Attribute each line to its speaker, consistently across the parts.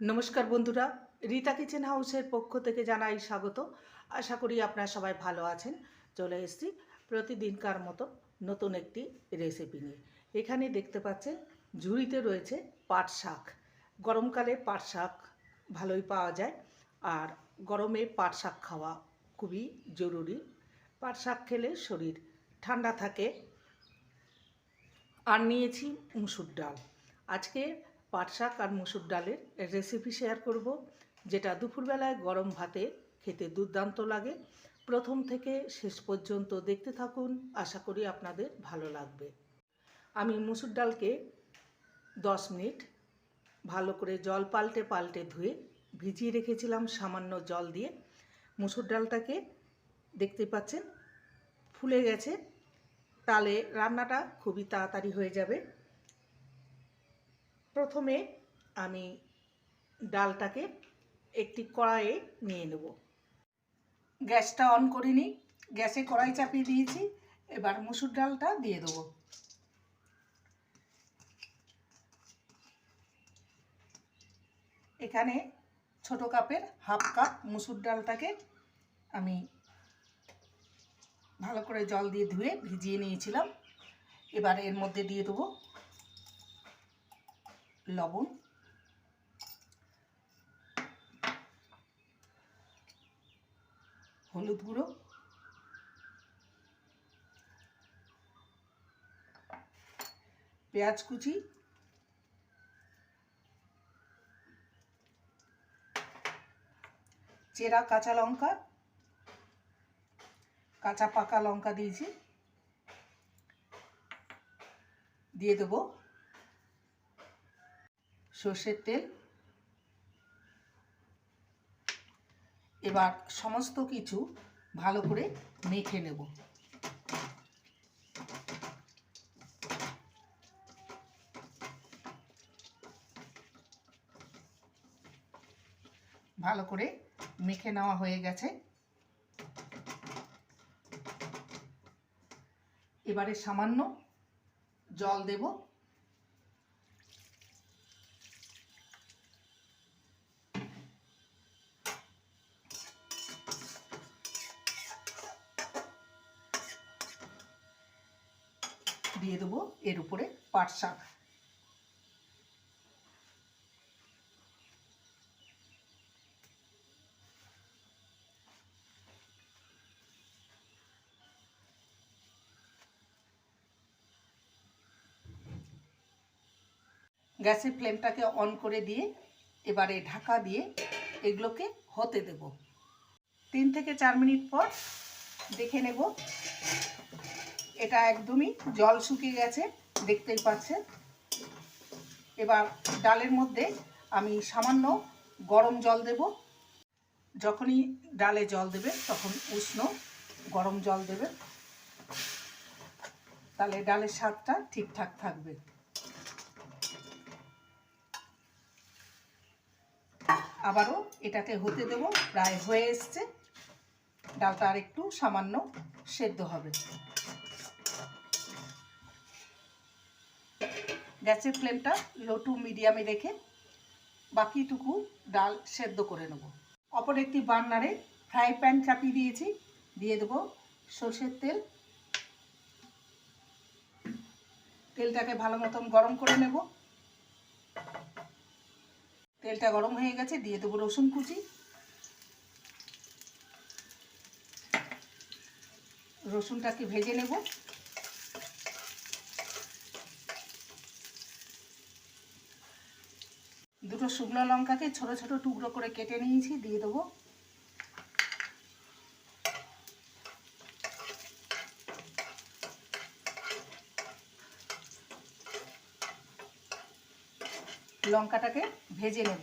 Speaker 1: নমস্কার বন্ধুরা, রীতা কিচেন হাউসের পক্ষ থেকে জানাই স্বাগত। আশা করি আপনারা সবাই ভালো আছেন। চলে এসেছি প্রতিদিনকার মতো নতুন একটি রেসিপি নিয়ে। এখানে দেখতে পাচ্ছেন, ঝুড়িতে রয়েছে পাট শাক। গরমকালে পাট শাক ভালোই পাওয়া যায়। আর গরমে পাট শাক খাওয়া খুবই জরুরি। পাট শাক খেলে শরীর ঠান্ডা থাকে। আর নিয়েছি মুসুর ডাল। আজকে পাট শাক আর মুসুর ডালের রেসিপি শেয়ার করব, যেটা দুপুরবেলায় গরম ভাতে খেতে দুর্দান্ত লাগে। প্রথম থেকে শেষ পর্যন্ত দেখতে থাকুন, আশা করি আপনাদের ভালো লাগবে। আমি মুসুর ডালকে দশ মিনিট ভালো করে জল পাল্টে পাল্টে ধুয়ে ভিজিয়ে রেখেছিলাম, সামান্য জল দিয়ে। মুসুর ডালটাকে দেখতে পাচ্ছেন, ফুলে গেছে। তাহলে রান্নাটা খুবই তাড়াতাড়ি হয়ে যাবে। প্রথমে আমি ডালটাকে একটি কড়াইয়ে নিয়ে নেব। গ্যাসটা অন করিনি, গ্যাসে কড়াই চাপিয়ে দিয়েছি, এবার মুসুর ডালটা দিয়ে দেবো। এখানে ছোট কাপের হাফ কাপ মুসুর ডালটাকে আমি ভালো করে জল দিয়ে ধুয়ে ভিজিয়ে নিয়েছিলাম। এবার এর মধ্যে দিয়ে দেবো লবণ। হলুদ গুঁড়ো। পেঁয়াজ কুচি। চেরা কাঁচা লঙ্কা। কাঁচা পাকা লঙ্কা দিয়েছি। দিয়ে দেবো। সর্ষের তেল। এবার সমস্ত কিছু ভালো করে মেখে নেব। ভালো করে মেখে নেওয়া হয়ে গেছে। এবারে সামান্য জল দেবো। দিয়ে দেবো এর উপরে পাট শাক। গ্যাসের ফ্লেমটাকে অন করে দিয়ে এবারে ঢাকা দিয়ে এগুলোকে হতে দেব। তিন থেকে চার মিনিট পর দেখে নেব এটা একদমই জল শুকিয়ে গেছে, দেখতেই পাচ্ছেন। এবার ডালের মধ্যে আমি সামান্য গরম জল দেব। যখনই ডালে জল দেবে, তখন উষ্ণ গরম জল দেবে। তাহলে ডালের স্বাদটা ঠিকঠাক থাকবে। আবারও এটাকে হতে দেব, প্রায় হয়ে এসছে। ডালটা আর একটু সামান্য সেদ্ধ হবে। গ্যাসের ফ্লেমটা লো টু মিডিয়ামে রেখে বাকিটুকু ডাল সেদ্ধ করে নেব। অপর একটি বার্নারে ফ্রাই প্যান চাপিয়ে দিয়েছি। দিয়ে দেবো সর্ষের তেল। তেলটাকে ভালো মতন গরম করে নেব। তেলটা গরম হয়ে গেছে, দিয়ে দেবো রসুন কুচি। রসুনটাকে ভেজে নেব। শুকনো লঙ্কাকে ছোট ছোট টুকরো করে কেটে নিয়েছি, দিয়ে দেবো। লঙ্কাটাকে ভেজে নেব।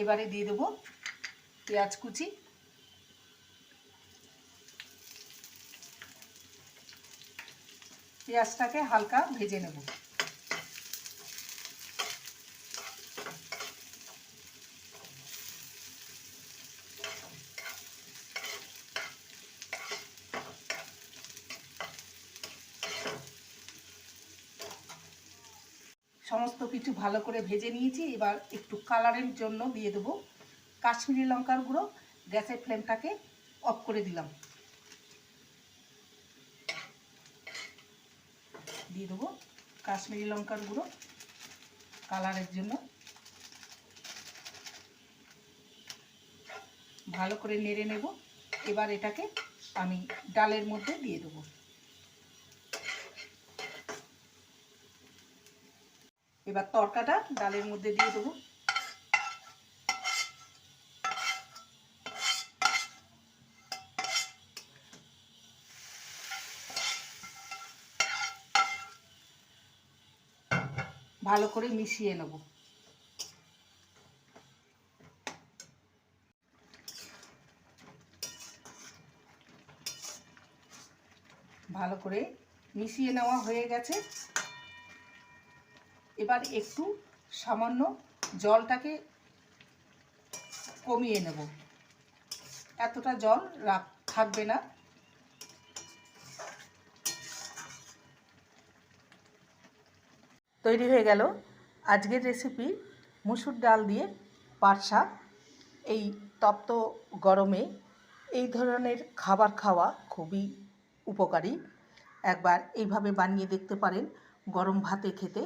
Speaker 1: এবারে দিয়ে দেবো পেঁয়াজ কুচি। পেঁয়াজটাকে হালকা ভেজে নেব। সমস্ত কিছু ভালো করে ভেজে নিয়েছি, এবার একটু কালারের জন্য দিয়ে দেবো কাশ্মীরি লঙ্কার গুঁড়ো। গ্যাসের ফ্লেমটাকে অফ করে দিলাম। দিয়ে দেবো কাশ্মীরি লঙ্কার গুঁড়ো কালারের জন্য। ভালো করে নেড়ে নেব। এবার এটাকে আমি ডালের মধ্যে দিয়ে দেবো। এবার তরকাটা ডালের মধ্যে দিয়ে দেবো। ভালো করে মিশিয়ে নেব। ভালো করে মিশিয়ে নেওয়া হয়ে গেছে। এবার একটু সামান্য জলটাকে কমিয়ে নেব। এতটা জল রাখ থাকবে না। তৈরি হয়ে গেল। আজকের রেসিপি মুসুর ডাল দিয়ে পাট এই তপ্ত গরমে এই ধরনের খাবার খাওয়া খুবই উপকারী। একবার এইভাবে বানিয়ে দেখতে পারেন, গরম ভাতে খেতে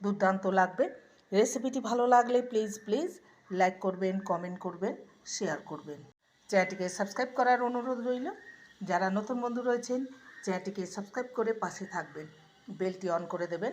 Speaker 1: দুর্দান্ত লাগবে। রেসিপিটি ভালো লাগলে প্লিজ প্লিজ লাইক করবেন কমেন্ট করবেন শেয়ার করবেন। চ্যানেলটিকে সাবস্ক্রাইব করার অনুরোধ রইল। যারা নতুন বন্ধু রয়েছেন, চ্যানেলটিকে সাবস্ক্রাইব করে পাশে থাকবেন। বেলটি অন করে দেবেন।